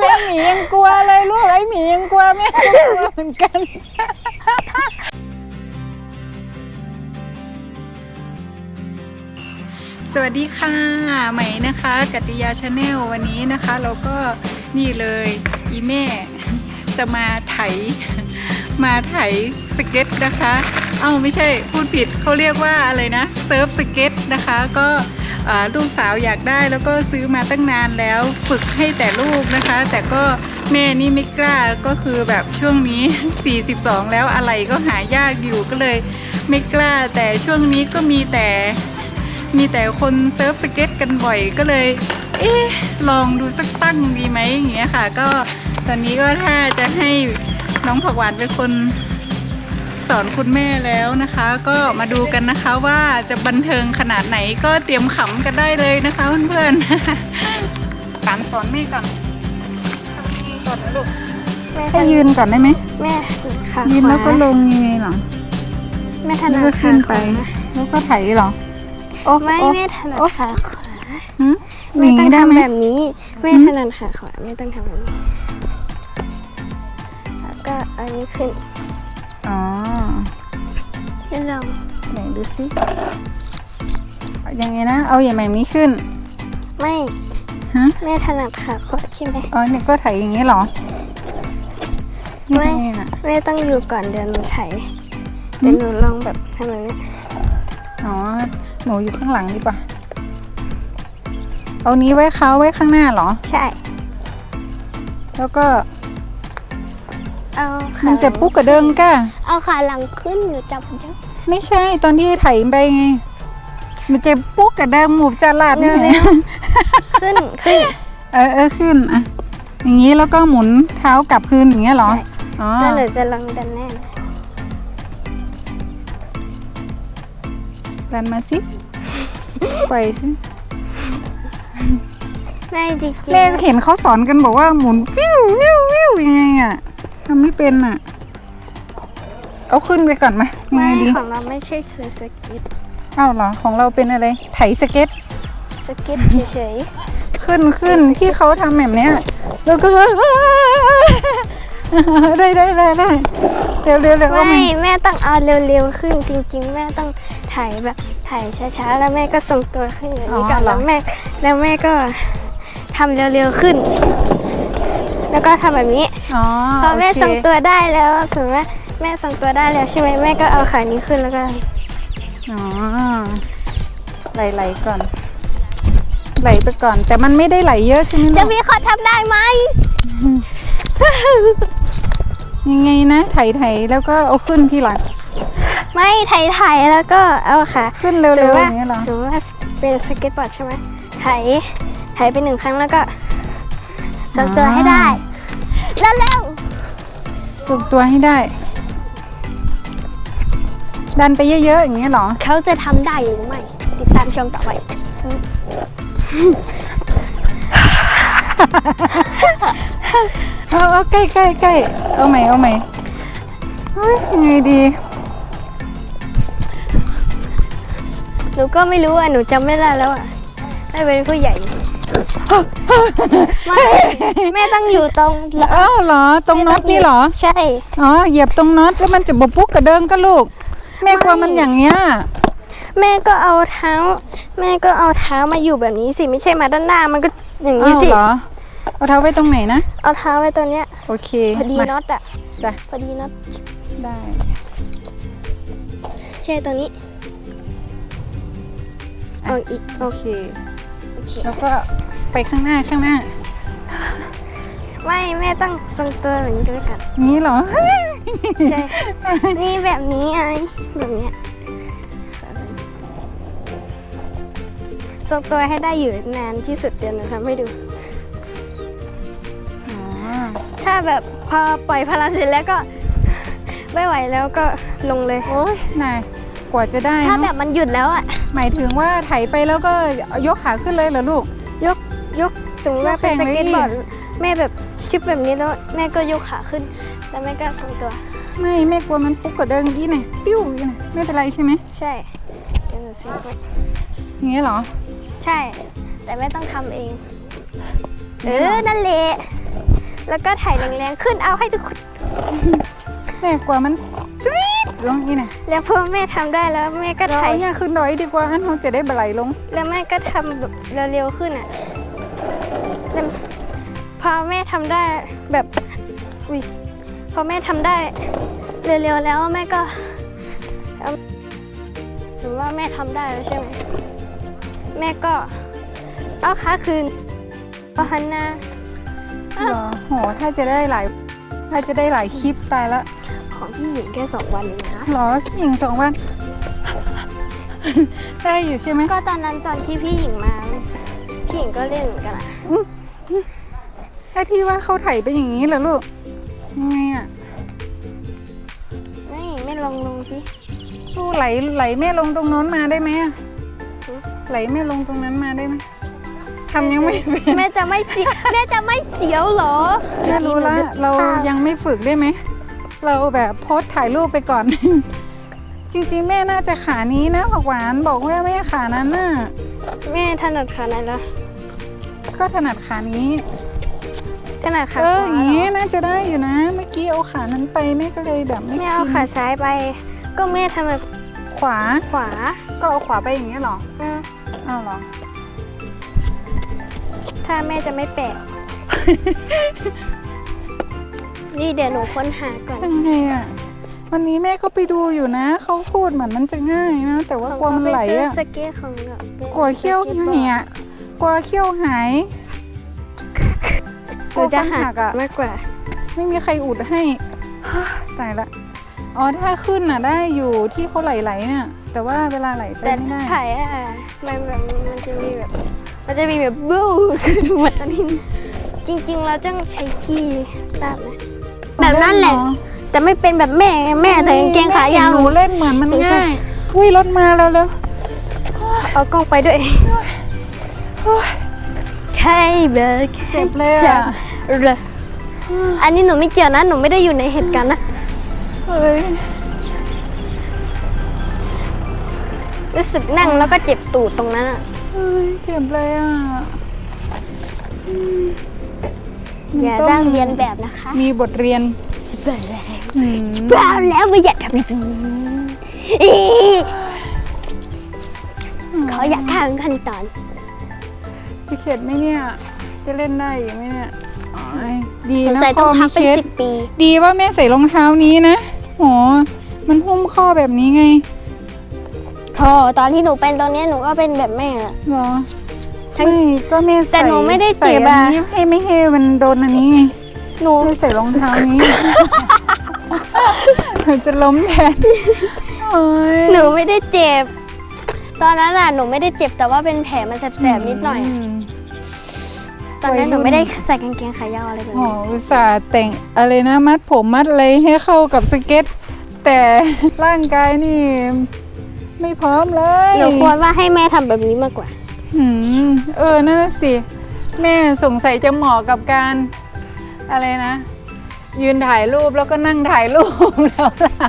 แม่หมียังกลัวเลยลูกไอ้หมียังกลัวแม่ก็กลัวเหมือนกัน สวัสดีค่ะใหม่นะคะกัติยาชาแนลวันนี้นะคะ เราก็นี่เลยอีแม่จะมาไถ มาไถสเก็ตนะคะ เอ้าไม่ใช่พูดผิดเขาเรียกว่าอะไรนะเซิร์ฟสเก็ตนะคะก็ ลูกสาวอยากได้แล้วก็ซื้อมาตั้งนานแล้ว ฝึกให้แต่ลูกนะคะ แต่ก็แม่นี่ไม่กล้าก็คือแบบช่วงนี้ 42 แล้วอะไรก็หายากอยู่ก็เลยไม่กล้า แต่ช่วงนี้ก็มีแต่มีแต่คนเซิร์ฟสเก็ตกันบ่อยก็เลย เอ๊ะลองดูสักตั้งดีไหมอย่างเงี้ยค่ะ ก็ตอนนี้ก็ถ้าจะให้น้องผักหวานเป็นคน สอนคุณแม่แล้วนะคะ ก็มาดูกันนะคะว่าจะบันเทิงขนาดไหนก็เตรียมขำกันได้เลยนะคะเพื่อนๆการสอนแม่ก่อนทำยังไงก่อนนะลูกแม่ให้ยืนก่อนได้ไหมแม่ขายืนขวาแล้วก็ลงยังไงเหรอแม่ถแล้วนัก็ดขึ้ขานขไปวาแล้วก็ไถเหรอโอ้ไม่โอ้แม่ถนัดโอ้ขาขวาหืมอแม่ย่างต้อนี้งได้ไหมทำแบบนี้แม่ถนัดขาขวาไม่ต้องทำแบบนี้แล้วก็เอานี้ขึ้นอ๋อแล้วลงไหนดูสิยังไงนะ เอาอย่างแบบนี้ขึ้น ไม่ฮะแม่ถนัดขาขวาใช่ไหมอ๋อเนี่ยก็ไถอย่างนี้เหรอไม่ยังไงอะแม่ต้องอยู่ก่อนเดี๋ยวหนูไถเดี๋ยวหนูลองแบบทำแบบนี้อ๋อหนูอยู่ข้างหลังดีกว่าเอานี้ไว้เขาไว้ข้างหน้าเหรอ ใช่ แล้วก็ เอาขามันจะปุ๊กกระเดิงก้าเอาขาหลังขึ้นหนูจับจับไม่ใช่ตอนที่ไถไปไงมันจะปุ๊กกระเดิงหมูจะลาดนี่ไงขึ้นขึ้นเออเออขึ้นอะอย่างนี้แล้วก็หมุนเท้ากลับคืนอย่างเงี้ยเหรอใช่อ๋อแล้วหนูจะลองดันแน่นดันมาสิไปล่อยสิแม่จริงแม่เห็นเขาสอนกันบอกว่าหมุนฟิวฟิวฟิวยังไงอะ ทำไม่เป็นอะ เอาขึ้นไปก่อนมายังไม่ไงดี ของเราไม่ใช่เสือสเก็ตอ้าวเหรอ ของเราเป็นอะไร ไถสเก็ต สเก็ตเฉยขึ้นขึ้นที่เขาทำแบบเนี้ยแล้วก็ ได้ได้ได้ได้เร็วเร็วเร็วๆเอาไหมไม่แม่ต้องเอาเร็วๆขึ้นจริง ๆ แม่ต้องถ่ายแบบถ่ายช้าๆแล้วแม่ก็ส่งตัวขึ้นอย่างนี้ก่อนแล้วแม่แล้วแม่ก็ทำเร็วๆขึ้น แล้วก็ทำแบบนี้ อ๋อพอแม่โอเคส่งตัวได้แล้วสมมติว่าแม่ส่งตัวได้แล้วใช่ไหมแม่ก็เอาขานี้ขึ้นแล้วก็ อ๋อไหลไหลก่อน ไหลไปก่อน แต่มันไม่ได้ไหลเยอะใช่ไหมจะลูกมีคนทำได้ไหมยังไงนะ ไถไถแล้วก็เอาขึ้นทีหลัง ไม่ถ่ายถ่ายแล้วก็เอาขาขึ้นเร็วๆอย่างเงี้ยเหรอ สมมติว่าเป็นสเก็ตบอร์ดใช่ไหมถ่ายถ่ายไปหนึ่งครั้งแล้วก็ส่งตัวให้ได้แล้ว เร็วสุกตัวให้ได้ ดันไปเยอะๆอย่างเงี้ยเหรอเขาจะทำได้หรือไม่ ติดตามชมต่อไป เอาเอาใกล้ใกล้ใกล้เอาใหม่เอาใหม่เฮ้ยยังไงดี หนูก็ไม่รู้อะ หนูจำไม่ได้แล้วอะ ได้เป็นผู้ใหญ่ ไม่แม่ต้องอยู่ตรงอ้าวเหรอ ตรงน็อตนี่เหรอ ใช่ อ๋อ เหยียบตรงน็อตแล้วมันจะบปุ๊กกระเดิงก็ลูก แม่กลัวมันอย่างเงี้ย แม่ก็เอาเท้า แม่ก็เอาเท้ามาอยู่แบบนี้สิ ไม่ใช่มาด้านหน้า มันก็อย่างนี้อ้าวสิ เหรอ เอาเท้าไว้ตรงไหนนะ เอาเท้าไว้ตัวเนี้ย โอเค พอดีมาน็อตอะ จ้ะ พอดีน็อต ได้ ใช่ตัวนี้เอาอีก โอเคโอ เค แล้วก็ไปข้างหน้าข้างหน้า ไม่แม่ต้องทรงตัวแบบนี้ก็แล้วกันอย่างนี้เหรอ ใช่ นี่แบบนี้ไงแบบเนี้ยทรงตัวให้ได้อยู่นานที่สุดเดี๋ยวหนูทำให้ดูอ๋อถ้าแบบพอปล่อยพลังเสร็จแล้วก็ไม่ไหวแล้วก็ลงเลย โอ้ยนาย กว่าจะได้ถ้าแบเนาะบมันหยุดแล้วอะ หมายถึงว่าไถไปแล้วก็ยกขาขึ้นเลยเหรอลูก ยกยกสมมติว่าเป็นยกสแขนไว้เก็ตดิบอร์ดแม่แบบชิปแบบนี้แล้วแม่ก็ยกขาขึ้น แล้วแม่ก็ทรงตัว ไม่แม่กลัวมันปุ๊กกระเดิงกี้ไงปิ้วอย่างนี้ไม่เป็นไรใช่ไหมใช่เดี๋ยวหนูซิปุ๊บอย่างนี้เหรอใช่ใช่ แต่แม่ต้องทำเอง เออ นั่นแหละแล้วก็ถ่ายแรงๆขึ้นเอาให้ทุกคน แม่กว่ามันกรี๊ดลงนี่นะแล้วพอแม่ทำได้แล้วแม่ก็เราถ่ายเนี่ยขึ้นดอยดีกว่าอันเขาจะได้บไหลลง แล้วแม่ก็ทำแบบเร็วๆขึ้นอะแล้วพอแม่ทำได้แบบอุ้ยพอแม่ทำได้เร็วๆแล้วแม่ก็เอาสมมติว่าแม่ทำได้แล้วใช่ไหมแม่ก็เอาขาคืนเอาหันหน้า เหรอโหถ้าจะได้หลาย ถ้าจะได้หลายคลิปตายละ ของพี่หญิงแค่สองวันเองนะเหรอพี่หญิงสองวัน ได้อยู่ใช่ไหมก็ตอนนั้นตอนที่พี่หญิงมาพี่หญิงก็เล่นเหมือนกันอะแค่ที่ว่าเขาไถไปอย่างนี้เหรอลูกยังไงอะนี่ไม่ลองลงสิลูกไหลไหลแม่ลงตรงโน้นมาได้ไหมอะไหลแม่ลงตรงนั้นมาได้ไหมทำยังไม่เป็นแม่จะไม่เสียแม่จะไม่เสียวเหรอแม่รู้ละเรายังไม่ฝึกได้ไหม เราแบบโพสต์ถ่ายรูปไปก่อน จริงๆ แม่น่าจะขานี้นะผักหวานบอกว่าแม่ขานั้นน่ะแม่ถนัดขาไหนล่ะก็ถนัดขานี้ถนัดขาเอขอวาอย่างเหรนี้อน่าจะได้อยู่นะ เมื่อกี้เอาขานั้นไปแม่ก็เลยแบบไม่แม่ชิเอานขาซ้ายไป ก็แม่ถนัดขวา ขวาก็เอาขวาไปอย่างนี้ยเหรออะอ้าวเหรอ ถ้าแม่จะไม่แปะ นี่เดี๋ยวหนูค้นหาก่อนยังไงอะวันนี้แม่ก็ไปดูอยู่นะ เขาพูดเหมือนมันจะง่ายนะ แต่ว่ากลัวมันไหลของอะเสื้สเก็ตของแบบกลัวเขี้ยวเหี่ยกลัวเขี้ยวหายหนูจะหักกอะมากกว่า ไม่มีใครอุดให้ตายละอ๋อถ้าขึ้นน่ะได้อยู่ที่เขาไหลๆเนี่ยแต่ว่าเวลาไหลไปแต่ไม่ได้ถ่ายอะมันแบบมันจะมีแบบมันจะมีแบบบู๊เหมือนอันนี้จริง ๆ เราต้องใช้ที่ตัดนะ แบบนั้นแหละ แต่ไม่เป็นแบบแม่ไงแม่ใส่กางเกงขายาวหนูเล่นเหมือนมันหนูใช่ง่ายอุ้ยรถมาแล้วแล้วเอากล้องไปด้วยใช่เบิร์กเจ็บเลยอะเลยอันนี้หนูไม่เกี่ยวนะ หนูไม่ได้อยู่ในเหตุการณ์นะเฮ้ยรู้สึกนั่งแล้วก็เจ็บตูดตรงนั้นอะเฮ้ยเจ็บเลยอะ อย่าต้ตั้งเรียนแบบนะคะมีบทเรียนสิบแปดแล้วอืมเปล่าแล้วไม่อยากทำแบบนี้อีเขาอยากทำขั้นตอน จะเข็ดไหมเนี่ย จะเล่นได้อีกไหมเนี่ยอ๋อยดีนะใส่ต้พ่องอพัไม่กเป็นเข็ดสิบปีดีว่าแม่ใส่รองเท้านี้นะโหมันหุ้มข้อแบบนี้ไงโอ้ตอนที่หนูเป็นตรงนี้หนูก็เป็นแบบแม่อะเหรอ ทั้ง ไม่ก็แม่ใส่แต่หนูไม่ได้เจ็บใส่อันอะนี้ให้ไม่ให้มันโดนอันนี้ไงหนูไม่ใส่รองเท้านี้มันจะล้มแทนโอ้ยหนูไม่ได้เจ็บ ตอนนั้นอะหนูไม่ได้เจ็บแต่ว่าเป็นแผลมันแสบๆนิดหน่อย ม ตอนนั้นหนูไม่ได้ใส่กางเกงขายาวอะไรแบบโอ้นี้อุตส่าห์แต่งอะไรนะมัดผมมัดอะไรให้เข้ากับสเก็ต แต่ ร่างกายนี่ ไม่พร้อมเลยหนูควรว่าให้แม่ทำแบบนี้มากกว่า หืมเออนั่นนะสิ แม่สงสัยจะเหมาะกับการอะไรนะ ยืนถ่ายรูปแล้วก็นั่งถ่ายรูปแล้วล่ะ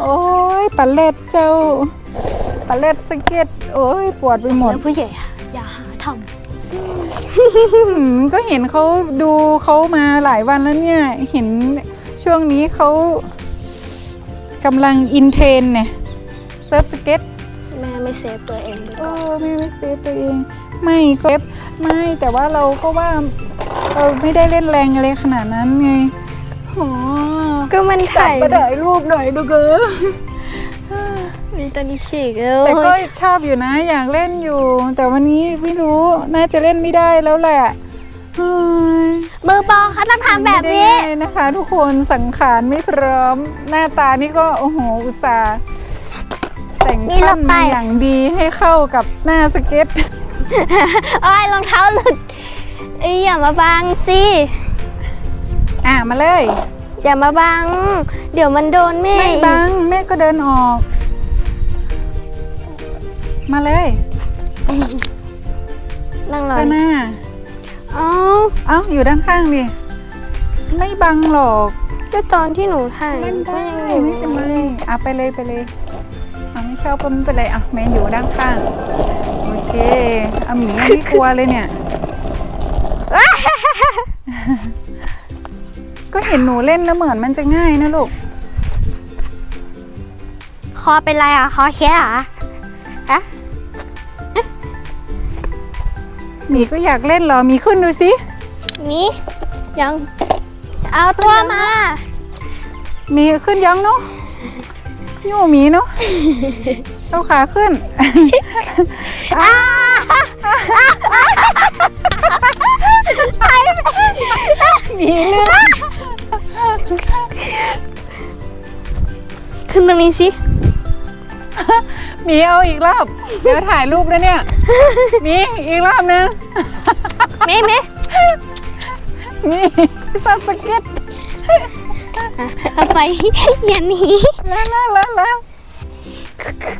โอ้ยปัลเล็ดเจ้าปัลเล็ดสเก็ต โอ้ยปวดไปหมด แล้วผู้ใหญ่อะอย่าหาทหืมก็เห็นเขาดูเขามาหลายวันแล้วเนี่ย เห็นช่วงนี้เขากำลังอินเทรนด์เนี่ยเซิร์ฟสเก็ตำแม่ไม่ เซฟตัวเองเลยเออไม่ไม่เซฟตัวเอง ไม่ก็เซฟไม่แต่ว่าเราก็ว่าเราไม่ได้เล่นแรงอะไรขนาดนั้นไงอ๋อก็มันจับถ่ายมาถ่ายรูปหน่อยดูเกอนี่ตอนนี้ฉีกแล้วแต่ก็ชอบอยู่นะอยากเล่นอยู่ แต่วันนี้ไม่รู้น่าจะเล่นไม่ได้แล้วแหละเฮ้ยมือปองเขาต้องทำแบบไม่นี้ได้ง่ายนะคะ ทุกคนสังขารไม่พร้อม หน้าตานี่ก็โอ้โหอุตส่าห์ แต่งนี่หลปั้บนไปมาอย่างดีให้เข้ากับหน้าสเก็ต โอ้ยรองเท้าหลุดเอ้ยอย่ามาบังสิ อะมาเลย อย่ามาบัง เดี๋ยวมันโดนแม่ไม่อีกบังแม่ก็เดินออก มาเลยนั่งรอไปหน้า เอ้าเอ้าอยู่ด้านข้างดิ ไม่บังหรอก ก็ตอนที่หนูถ่ายเล่นก็ได้ยังอไม่ยู่เป็นไรอะไปเลยไปเลย อะไม่ชอบก็ไม่เป็นไรอะแมนอยู่ด้านข้างเคอาหมียังไม่กลัวเลยเนี่ย ก็เห็นหนูเล่นแล้วเหมือนมันจะง่ายนะลูก คอเป็นไรอะ คอแค่อะฮะหมีก็อยากเล่นเหรอหมีขึ้นดูสินี่ยัง เอาตัวมาหมีขึ้นยังเนาะ ยู่หมีเนาะเอาขาขึ้นหมีเลือกขึ้นตรงนี้สิหมีเอาอีกรอบ เดี๋ยวถ่ายรูปแล้วเนี่ยหมีอีกรอบนึงเมเมนี่สับสเก็ต เอาไปอย่าหนีแล้วแล้วแล้วแล้ว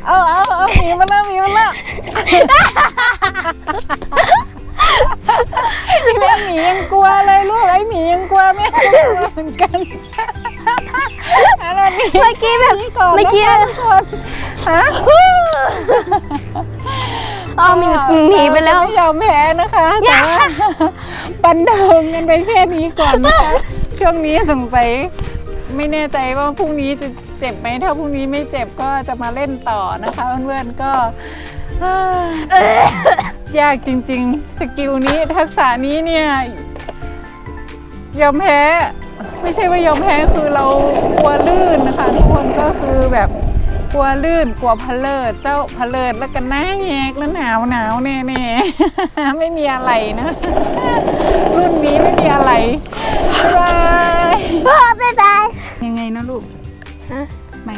เอาเอาเอาหมีมาแล้วหมีมาแล้วแม่หมียังกลัวเลยลูกไอ้หมียังกลัวแม่ก็กลัวเหมือนกันอะไรหมีเมื่อกี้แบบก่อนเมื่อกี้นะคะทุกคนฮะเอามีหนีไปแล้วเราจะไม่ยอมแพ้นะคะแต่ว่าบันเทิงกันไปแค่นี้ก่อนนะคะช่วงนี้สงสัย ไม่แน่ใจว่าพรุ่งนี้จะเจ็บไหมถ้าพรุ่งนี้ไม่เจ็บก็จะมาเล่นต่อนะคะเพื่อนๆก็เอ้อยากจริง ๆ สกิลนี้ทักษะนี้เนี่ยยอมแพ้ไม่ใช่ว่ายอมแพ้คือเรากลัวลื่นนะคะ ทุกคนก็คือแบบกลัวลื่นกลัวพะเลิดเจ้าพะเลิดแล้วกันหน้าแยกแล้วหนาวหนาวแน่แน่ๆไม่มีอะไรนะ รุ่นนี้ไม่มีอะไรบายพ่อ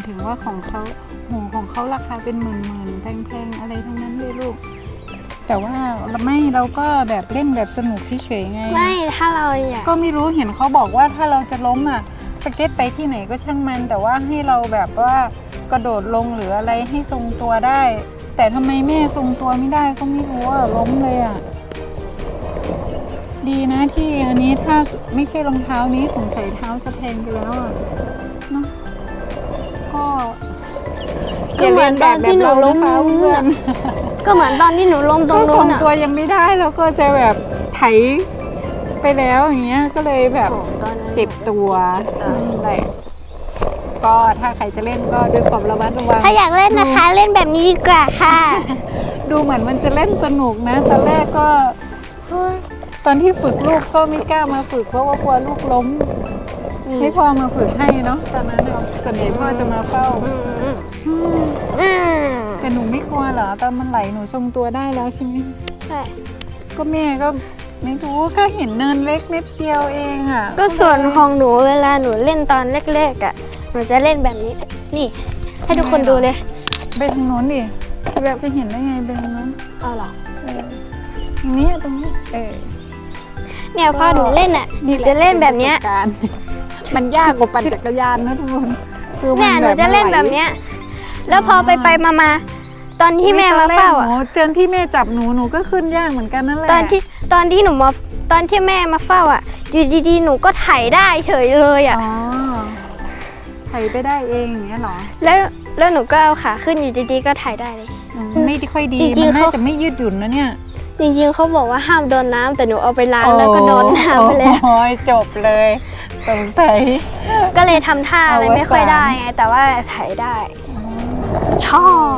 ถึงว่าของเขาหูของเขาราคาเป็นหมื่นหมื่นๆแพงๆอะไรทั้งนั้นเลยลูก แต่ว่าเราไม่เราก็แบบเล่นแบบสนุกเฉยๆไง ไม่ถ้าเราอยากก็ไม่รู้เห็นเขาบอกว่าถ้าเราจะล้มอะสเก็ตไปที่ไหนก็ช่างมัน แต่ว่าให้เราแบบว่ากระโดดลงหรืออะไรให้ทรงตัวได้ แต่ทำไมแม่ทรงตัวไม่ได้ก็ไม่รู้อะล้มเลยอะดีนะที่อันนี้ถ้าไม่ใช่รองเท้านี้สงสัยเท้าจะแพงไปแล้วอะเนาะ ก็ก็เหมือนตอนที่หนูล้มอย่าเรียนแบบเรานะคะเพื่อนก็เหมือนตอนที่หนูล้มตรก็งทรนู้งนอะตัวยังไม่ได้แล้วก็จะแบบไถไปแล้วอย่างเงี้ยก็เลยแบบตอนนั้นเจ็บตัวนั่นแหละก็ถ้าใครจะเล่นก็ด้วยความระมัดระวังถ้าอยากเล่นนะคะ เล่นแบบนี้ดีกว่าค่ะ ดูเหมือนมันจะเล่นสนุกนะตอนแรกก็เฮ้ยตอนที่ฝึกลูกก็ไม่กล้ามาฝึกเพราะว่ากลัวลูกล้ม ให้พ่อมาฝึกให้เนาะตอนนั้นเราส่วนใหญ่พ่อจะมาเฝ้าอืมแต่หนูไม่กลัวเหรอตอนมันไหลหนูทรงตัวได้แล้วใช่ไหมใช่ก็แม่ก็ไม่รู้ก็เห็นเนินเล็กนิดเดียวเองอะ ก็ส่วนของหนูเวลาหนูเล่นตอนแรกๆอะหนูจะเล่นแบบนี้ นี่ ให้ทุกคนดูเลยไปทางโน้นดิแบบจะเห็นได้ไงไปทางโน้นเอาเหรอเออตรงนี้ตรงนี้เออเนี่ยพอหนูเล่นอะหนูจะเล่นแบบเนี้ยประสการณ์ มันยากกว่าปั่นจักรยานนะทุกคนคือมัเนี่ยหนูจะเล่นแบบเนี้ยแล้วพอไปไปมามาตอนที่แม่มาเฝ้าอะหนูตอนที่แม่จับหนูหนูก็ขึ้นยากเหมือนกันนั่นแหละตอนที่ตอนที่หนูมาตอนที่แม่มาเฝ้าอะ อยู่ดีๆหนูก็ไถได้เฉยเลยอะอ๋อไถไปได้เองอย่างเงี้ยเหรอแล้วแล้วหนูก็เอาขาขึ้นอยู่ดีๆก็ไถได้เลยอืมไม่ค่อยดีจริงๆมันน่าเขาจะไม่ยืดหยุ่นนะเนี่ยจริงๆเขาบอกว่าห้ามโดนน้ำแต่หนูเอาไปล้างแล้วก็โดนน้ำไปแล้วโอ้ยจบเลย สงสัย ก็เลยทำท่าอะไรอวสานไม่ค่อยได้ไงแต่ว่าไถได้ ชอบ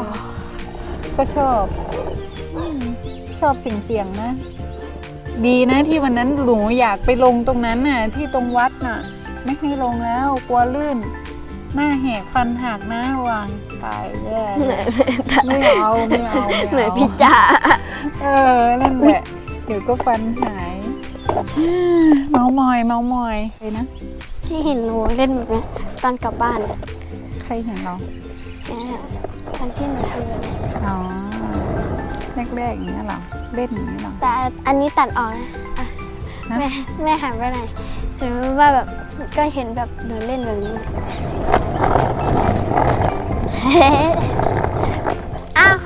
ก็ชอบอืมชอบเสียงๆนะ ดีนะที่วันนั้นหนูอยากไปลงตรงนั้นน่ะ ที่ตรงวัดน่ะ ไม่ให้ลงแล้วกลัวลื่น หน้าแหกฟันหักหน้าวางตายแย่เหมือนไม่เอาไม่เอาไม่เหมือนเอาพี่จ๋าเออนั่นแหละเดี๋ยวก็ฟันหาย เมามอย เมามอยไปนะ ที่เห็นหนูเล่นแบบนี้ตอนกลับบ้านเนี่ยใครเห็นเราตอนที่หนูทำแบบนี้อ๋อแรกๆอย่างเงี้ยเหรอเล่นอย่างเงี้ยเหรอ แต่อันนี้ตัดออกนะอะฮะแม่แม่หันไปไหนสมมติว่าแบบก็เห็นแบบหนูเล่นแบบนี้เฮ้อ้าว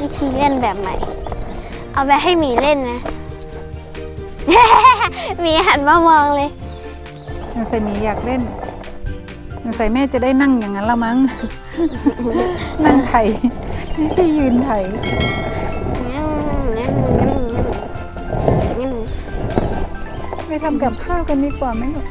วิธีเล่นแบบใหม่ เอาไปให้หมีเล่นนะ หมีหันมามองเลยหนูใส่หมีอยากเล่นหนูใส่แม่จะได้นั่งอย่างนั้นละมั้ง นั่งไข่ไม่ใช่ยืนไถไปทำกับข้าวกันดีกว่าไหมลูก